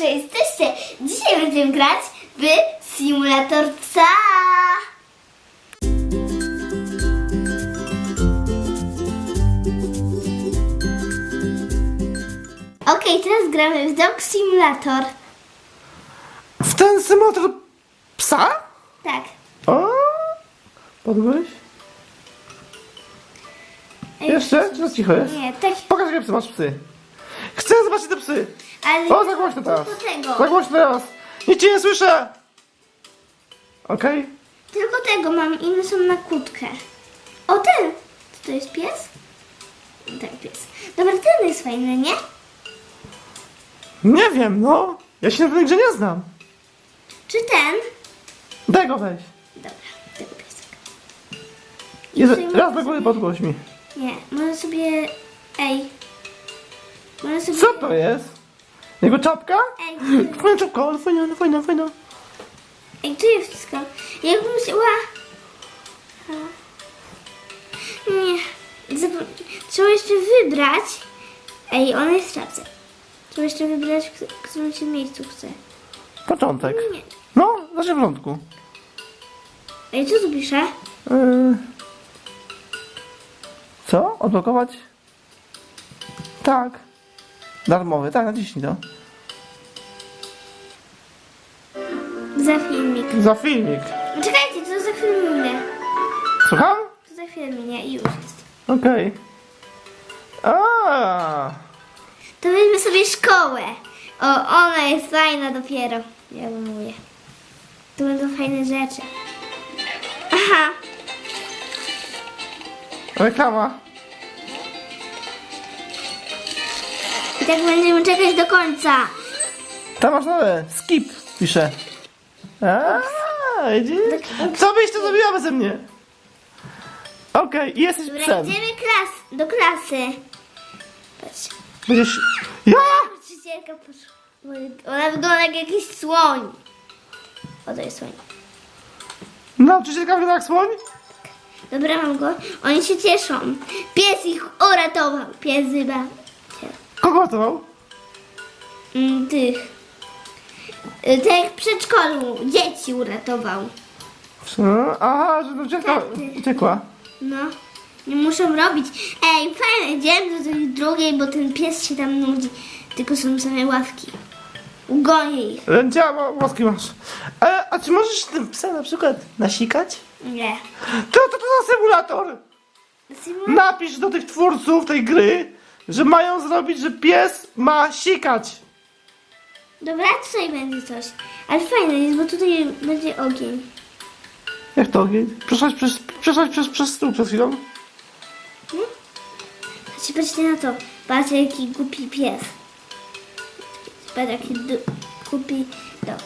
że jesteście. Dzisiaj będziemy grać w simulator psa. Okej, teraz gramy w Dog Simulator. W ten symulator psa? Tak. O! Podbyłeś? Ej, Jeszcze? Czy za cicho jest? Nie, tak. Pokaż, jakie psy masz psy. Chcę zobaczyć te psy. Ale O, za głośno teraz. Tylko tego. Za głośno teraz. Nic cię nie słyszę. Okej. Tylko tego mam, inne są na kłódkę. O, ten! Czy to jest pies? Tak, pies. Dobra, ten jest fajny, nie? Nie wiem, no. Ja się na tej grze nie znam. Czy ten? Daj go weź. Dobra, tego pieska. I Jezu, tutaj raz do góry sobie- podgłoś mi. Nie, może sobie... Ej. Może sobie... Co to jest? Jego czapka? Ej, Fajna czapka, ale fajna, fajna, fajna. Ej, tu jest wszystko. Jak musiała... A. Nie. Zap... Trzeba jeszcze wybrać. Ej, ona jest w czapce. Trzeba jeszcze wybrać, w którym się miejscu chce. Początek. Nie. No, zacznij w porządku. Ej, co tu pisze? Yy... Co? Odblokować? Tak. Darmowy, tak, naciśnij to. Za filmik. Za filmik. Czekajcie, to za chwilę minie. Słucham? To za chwilę minie i już jest. Okej. A. To weźmy sobie szkołę. O, ona jest fajna dopiero. Ja mówię. Tu będą fajne rzeczy. Aha. Reklama. I tak będziemy czekać do końca. Tam masz nowe. Skip, pisze. A, widzisz? Co byś to zrobiła beze mnie? Okej, jesteś Dobra, psem. idziemy klas, do klasy. Patrz. Będziesz... Ja! Nauczycielka poszła. Ona wygląda jak jakiś słoń. O, to jest słoń. Nauczycielka wygląda jak słoń? Dobra, mam go. Oni się cieszą. Pies ich uratował. Pies chyba. Kogo ratował? Mm, tych. Y, Tak jak w przedszkolu. Dzieci uratował. Co? Aha, że nauczycielka Tak, ty. uciekła. No. Nie muszą robić. Ej, fajne, idziemy do tej drugiej, bo ten pies się tam nudzi. Tylko są same ławki. Ugonię ich. Rędziała, łaski masz. A, a czy możesz tym psem na przykład nasikać? Nie. To, to, to za symulator! Napisz do tych twórców tej gry, że mają zrobić, że pies ma sikać. Dobra, tutaj będzie coś. Ale fajne jest, bo tutaj będzie ogień. Jak to ogień? Przeszłaś przez, przeszłaś przez, przez stół przed chwilą? Patrzcie, patrzcie na to. Patrzcie, jaki głupi pies. Patrz, jaki du- głupi dog.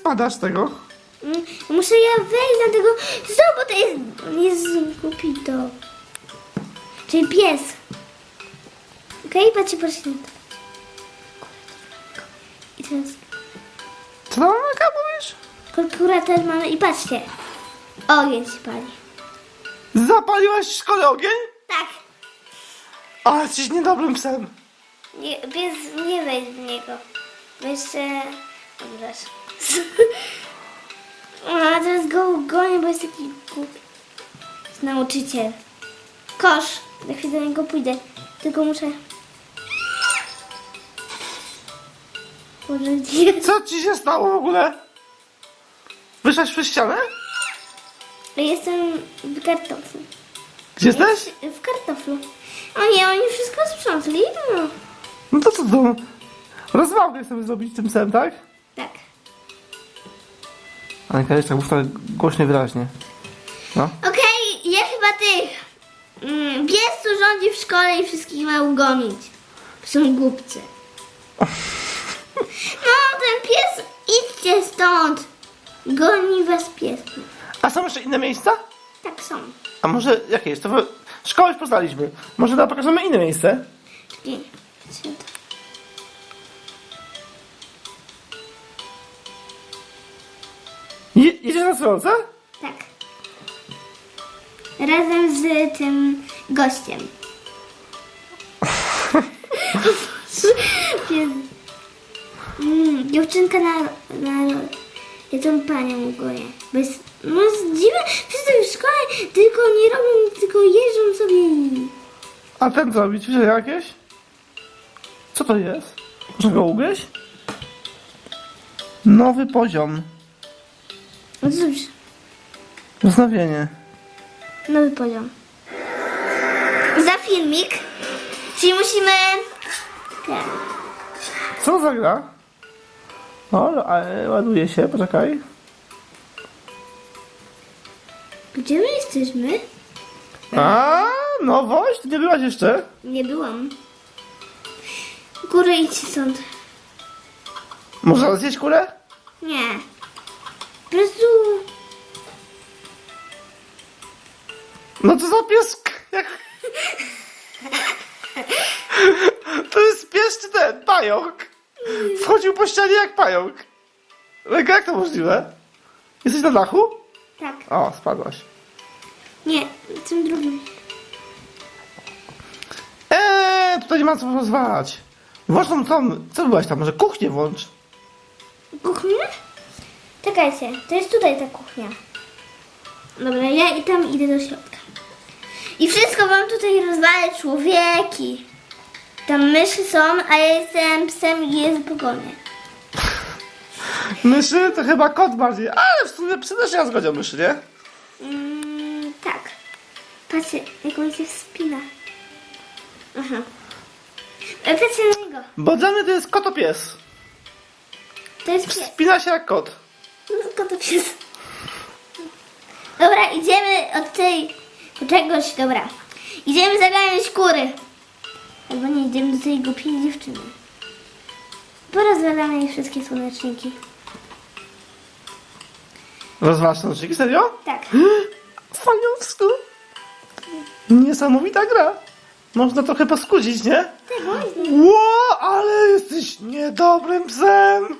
Spadasz z tego. Mm, Muszę ja wejść na tego... Znowu, bo to jest... jest głupi dog. Czyli pies. Okej, patrzcie, patrzcie na to. I teraz Co tam Amelka mówisz? mamy i patrzcie. Ogień się pali. Zapaliłaś w szkole ogień? Tak. Ale jesteś niedobrym psem. Nie, pies nie wejdź w niego. Bo jeszcze... A teraz go gonię, bo jest taki głupi. Jest nauczyciel. Kosz. Za chwilę do niego pójdę. Tylko muszę... Boże, gdzie? Co ci się stało w ogóle? Wyszłaś przez ścianę? Jestem w kartoflu. Gdzie jesteś? W kartoflu. O nie, oni wszystko sprzątli. No. No to co to? Rozwałkę chcemy zrobić tym psem, tak? Tak. Anka jest tak mów tak głośno i wyraźnie. No. Okej, ja chyba tych. Mm, pies tu rządzi w szkole i wszystkich ma ugonić. Są głupcy. No, ten pies, idźcie stąd. Goni was pies. A są jeszcze inne miejsca? Tak są. A może jakie jest? To wy- szkołę już poznaliśmy. Może da pokażemy inne miejsce? Czekaj, co to? Jedziesz na słońce? Tak. razem z tym gościem. Mm, dziewczynka na, na tą panią goję. Bez, no dziwne, wszyscy w szkole tylko nie robią, tylko jeżdżą sobie i... A ten co? Ćwiczenia jakieś? Co to jest? Można go ugryźć? Nowy poziom. No cóż, Wznowienie. nowy poziom. Za filmik, czyli musimy... Tak. Co za gra? O, ale ładuje się, poczekaj. Gdzie my jesteśmy? A, nowość? Ty nie byłaś jeszcze? Nie byłam. Góry idźcie stąd. Można zjeść kurę? Nie. Po prostu... No to za piesk. Jak... To jest pies czy ten? Pająk. Wchodził po ścianie jak pająk. Lenka, jak to możliwe? Jesteś na dachu? Tak. O, spadłaś. Nie, tym drugim. Eee, tutaj nie ma co rozwalać. Włącz tam, tam, co byłaś tam? Może kuchnię włącz? Kuchnia? Czekajcie, to jest tutaj ta kuchnia. Dobra, ja i tam idę do środka. I wszystko wam tutaj rozwalę człowieki. Tam myszy są, a ja jestem psem i jest pogonie. Myszy to chyba kot bardziej, ale w sumie psy też nie zgodzią myszy, nie? Mm, tak. Patrzcie, jak on się wspina. Aha. E, Patrzcie na niego. Bo dla mnie to jest kotopies. To jest pies. Spina się jak kot. No to pies. Dobra, idziemy od tej... czegoś, dobra. Idziemy zaganiać kury. Albo nie, idziemy do tej głupiej dziewczyny. Porozwalamy jej wszystkie słoneczniki. Rozwalasz nożyki, serio? Tak. Fajowsko. Niesamowita gra. Można trochę poskudzić, nie? Tak, właśnie. Ło, ale jesteś niedobrym psem.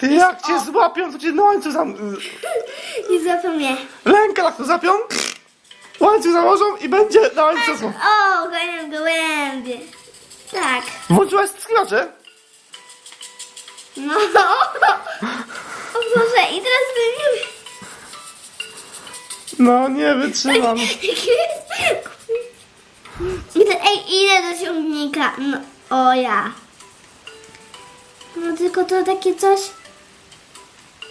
Ty jak cię złapią, to cię na łańcuch zam... I złapał mnie. Rękę tak to zapią, łańcuch założą i będzie na łańcuchu. O, ganiam gołębie. Tak. Włączyłaś skrocze? No. O Boże, i teraz zmienimy. No, nie wytrzymam. I to, ej, idę do ciągnika. No, o ja. No tylko to takie coś.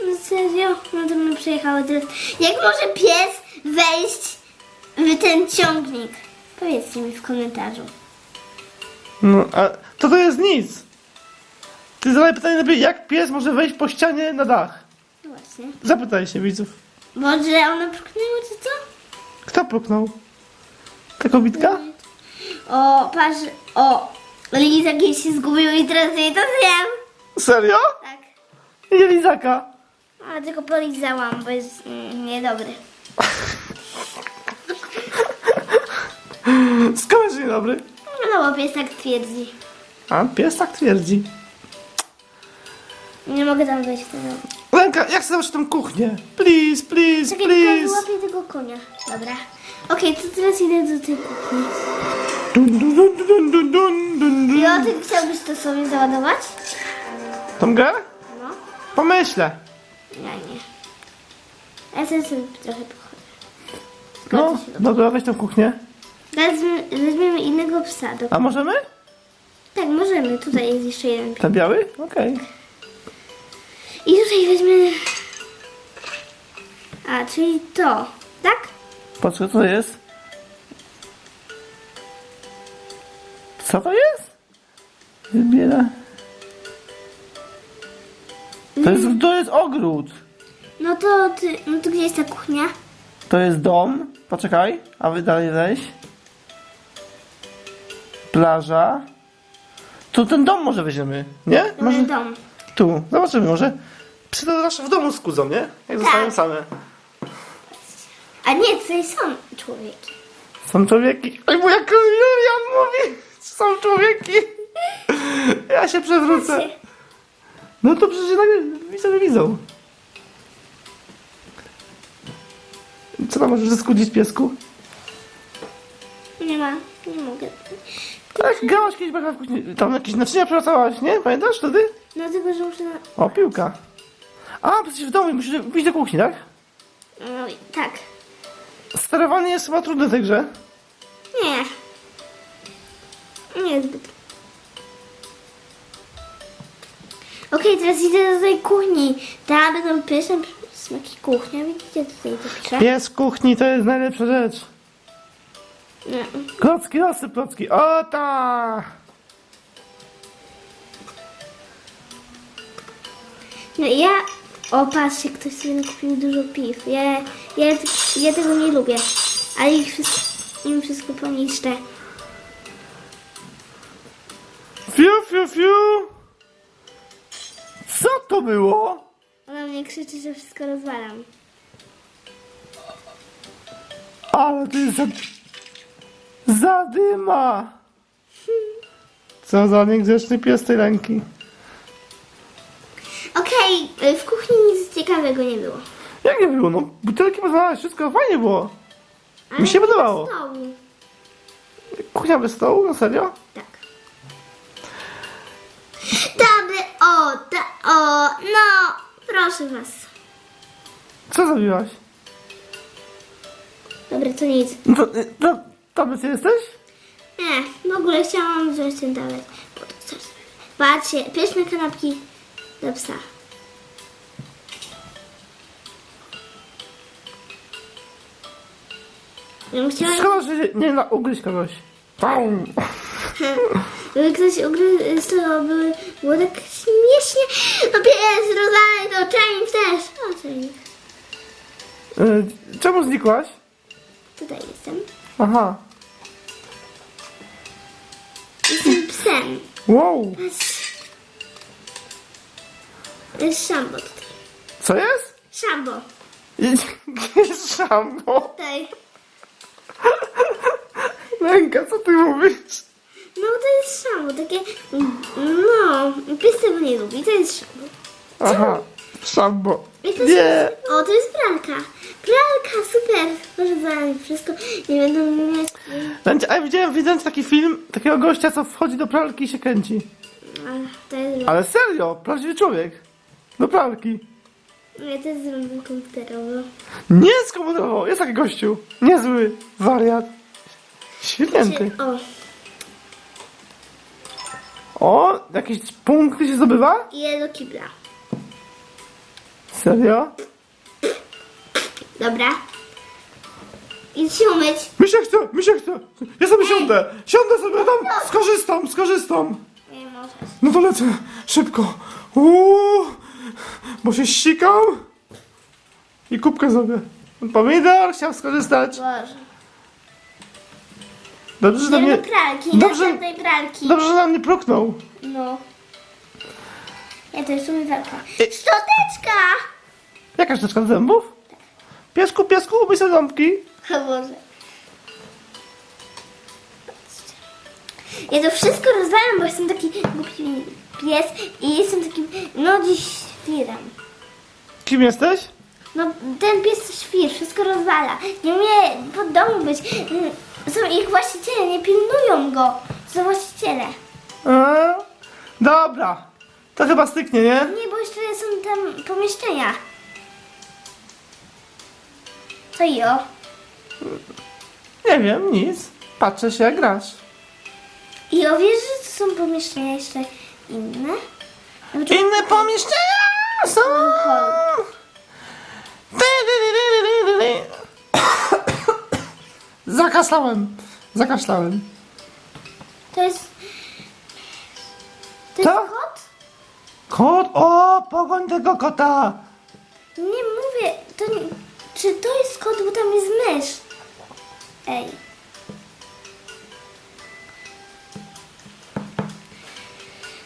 No serio? No to bym przejechała teraz. Jak może pies wejść w ten ciągnik? Powiedzcie mi w komentarzu. No, a to to jest nic. Ty zadaj pytanie lepiej, jak pies może wejść po ścianie na dach? No właśnie. Zapytaj się widzów. Może ona puknęła czy co? Kto puknął? Ta kobitka? O, patrz, o. Lizak jej się zgubił i teraz jej to zjem. Serio? Tak. Nie Ale tylko polizałam, bo jest mm, niedobry. Skąd jest niedobry? No bo pies tak twierdzi. A, pies tak twierdzi. Nie mogę tam wejść w tego. Lenka, jak chcę zobaczyć tę kuchnię? Please, please, Czekaj, tylko please. wyłapię tego konia. Dobra. Okej, to teraz idę do tej kuchni. Dun, dun, dun, dun, dun, dun, dun, dun. I o ty chciałbyś to sobie załadować? Tą grę? No. Pomyślę. Ja nie. Ja sobie trochę pochodzę. No, dobra, weź tą kuchnię. Wezmę, weźmiemy innego psa. Do... A możemy? Tak, możemy. Tutaj jest jeszcze jeden. Ten biały? Okej. I tutaj weźmiemy... A, czyli to. Tak? Patrz, co to jest? Co to jest? Wybiera. To jest, to jest ogród. No to ty... No to gdzie jest ta kuchnia? To jest dom. Poczekaj, a wy dalej weź. Plaża. Tu ten dom może weźmiemy, nie? Może... Może dom. tu. Zobaczymy, może. To zawsze w domu skudzą, nie? Jak zostają same. A nie, tutaj są człowieki. Są człowieki. Oj, bo jak Julian mówi, są człowieki. Ja się przewrócę. No to przecież nagle widzowie widzą. Co tam możesz zeskudzić piesku? Nie ma, nie mogę. Tak, grałaś kiedyś w kuchni. Tam jakieś naczynia przewracałaś, nie? Pamiętasz wtedy? No tylko, że muszę... Na... O, piłka. A, przecież w domu musisz pójść do kuchni, tak? No, i- tak. Sterowanie jest chyba trudne w tej grze. Nie. Nie zbyt. Teraz idę do tej kuchni. Tam będą pyszne smaki kuchnia. Widzicie tutaj to pisze? Pies kuchni to jest najlepsza rzecz. Nie. Klocki, losy, klocki. O, ta! No i ja... O, patrzcie, ktoś sobie kupił dużo piw. Ja, ja, ja tego nie lubię. Ale ich wszystko, im wszystko poniszczę. Fiu, fiu, fiu! Co to było? Ona mnie krzyczy, że wszystko rozwalam. Ale to jest za... Zadyma! Co za niegrzeczny pies tej ręki. Okej, y, w kuchni nic ciekawego nie było. Jak nie było? No, butelki poznałeś, wszystko fajnie było. Ale Mi się nie podobało. stołu. Kuchnia bez stołu, na serio? Tak. O, ta, o, no, proszę was. Co zrobiłaś? Dobra, to nic. No, to, to, to my ty jesteś? Nie, w ogóle chciałam wziąć ten tablet. Bo to coś. Patrzcie, pyszne kanapki dla psa. Ja bym chciała, Szkoda, że nie, na ugryźć kogoś. Ktoś ugryzł, to by było tak śmiesznie. No pies, rozalej to, czajnik też. O, czajnik. Y, czemu znikłaś? Tutaj jestem. Aha. Jestem psem. Wow. Patrz. Jest szambo tutaj. Co jest? Szambo. Jest szambo. Tutaj. Ręka, co ty mówisz? No to jest szambo, takie... No, pies tego nie lubi, to jest szambo. Aha. Szambo. I to Nie. Jest, o, to jest pralka. Pralka, super. Może zaraz wszystko nie będą mieć... A ja widziałem, widziałem taki film takiego gościa, co wchodzi do pralki i się kręci. Ale to jest... Ale serio, prawdziwy człowiek. Do pralki. Nie, to jest zrobione komputerowo. Nie skomentował, jest taki gościu. Niezły wariat. Świetnięty. Czy- O, O, jakieś punkty się zdobywa? idę do kibla. Serio? Dobra. Idź się umyć. Mi się chce, mi się chce. Ja sobie siądę. Siądę sobie tam, skorzystam, skorzystam. Nie możesz. No to lecę, szybko. Uuu, bo się ścikam. I kubkę sobie. Pomidor chciał skorzystać. Boże. Dobrze, że na mnie, pralki, Dobrze. do tej pralki. dobrze, że na mnie pruknął. No. Ja to jest umywalka. I- Szczoteczka! Jaka szczoteczka do zębów? Piesku, piesku, umyj sobie ząbki. O Boże. Ja to wszystko rozwalam, bo jestem taki głupi pies i jestem takim, no dziś świrem. Kim jesteś? No ten pies świr, wszystko rozwala. Nie umie pod domu być. Mm, Są ich właściciele, nie pilnują go. Są właściciele. A? Dobra. To chyba styknie, nie? Nie, bo jeszcze są tam pomieszczenia. Co i o? Nie wiem, nic. Patrzę się jak grasz. I o wiesz, że to są pomieszczenia jeszcze inne? No, czy- Inne pomieszczenia są. Ty, ty, ty, ty, ty, ty, ty. Zakaszlałem. Zakaszlałem. To jest... To jest kot? Kot, o, pogoń tego kota. Nie mówię, to nie... Czy to jest kot, bo tam jest mysz? Ej.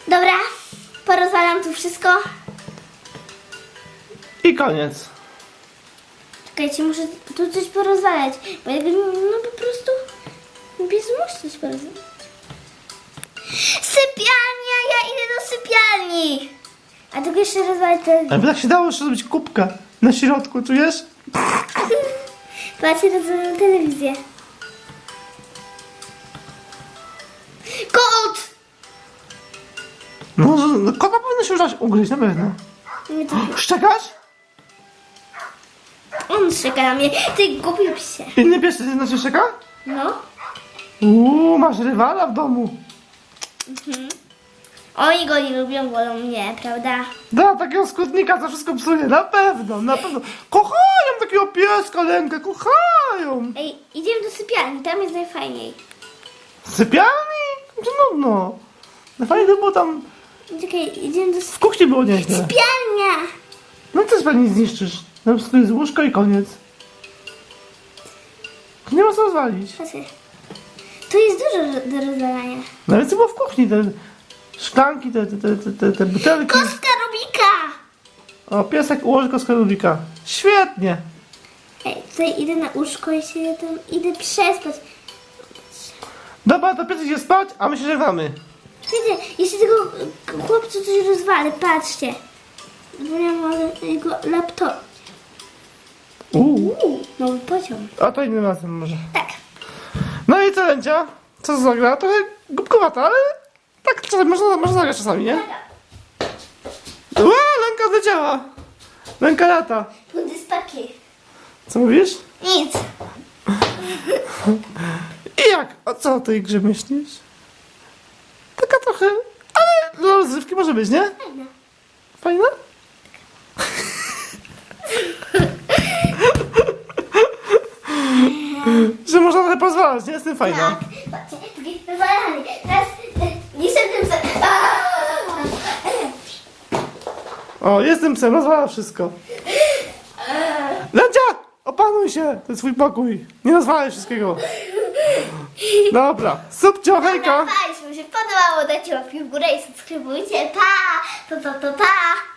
Dobra, porozwalam tu wszystko. I koniec. Czekajcie, muszę tu coś porozwalać, bo jakby, no po prostu pies musi coś porozwalać. Sypialnia, ja idę do sypialni. A tylko jeszcze rozwalać te... Ale by tak się dało jeszcze zrobić kubkę na środku, czujesz? Patrzcie na telewizję. Kot! No, że- no kota powinno się już ugryźć, na pewno. Nie to Szczekasz? On na mnie. Ty głupi psie. Inny pies się na ciebie? No. Uuu, masz rywala w domu. Oni go nie lubią, wolą mnie, prawda? Da, takiego skutnika to wszystko psuje, na pewno, na pewno. Kochają takiego pieska, Lenkę, kochają. Ej, idziemy do sypialni, tam jest najfajniej. Sypialni? To nudno. Na fajnie to było tam, Czekaj, idziemy do w kuchni było nieźle. sypialnia. No też pewnie zniszczysz. Na prostu jest łóżko i koniec. Nie ma co rozwalić. Patrzcie. Tu jest dużo do rozwalania. Nawet co było w kuchni, te szklanki, te, te, te, te, te, te butelki. Kostka Rubika! O, piesek ułoży kostkę Rubika. Świetnie. Ej, tutaj idę na łóżko i się tam idę przespać. Dobra, to piesek idzie spać, a my się żegnamy. Wiecie, jeszcze tego chłopcu coś rozwalę, patrzcie. Zapomniałam o jego laptop. Uuu. Nowy pociąg. A to innym razem może. Tak. No i co, Lęcia? Co za gra? Trochę głupkowata, ale tak czasami można, można zagrać czasami, nie? Ła, Lęka odleciała. Lęka lata. Budy z. Co mówisz? Nic. I jak? O co o tej grze myślisz? Taka trochę, ale dla rozrywki może być, nie? Fajna. Fajna? Że nie? Jestem fajna. Tak. Rozwalany. Teraz e, jestem za... O, jestem psem, rozwala wszystko. Lęcia! Opanuj się! To jest twój pokój. Nie rozwalaj wszystkiego. Dobra, subcio, hejka! Jeśli wam się podobało, dajcie łapki w górę i subskrybujcie. Pa! Pa, pa, pa, pa!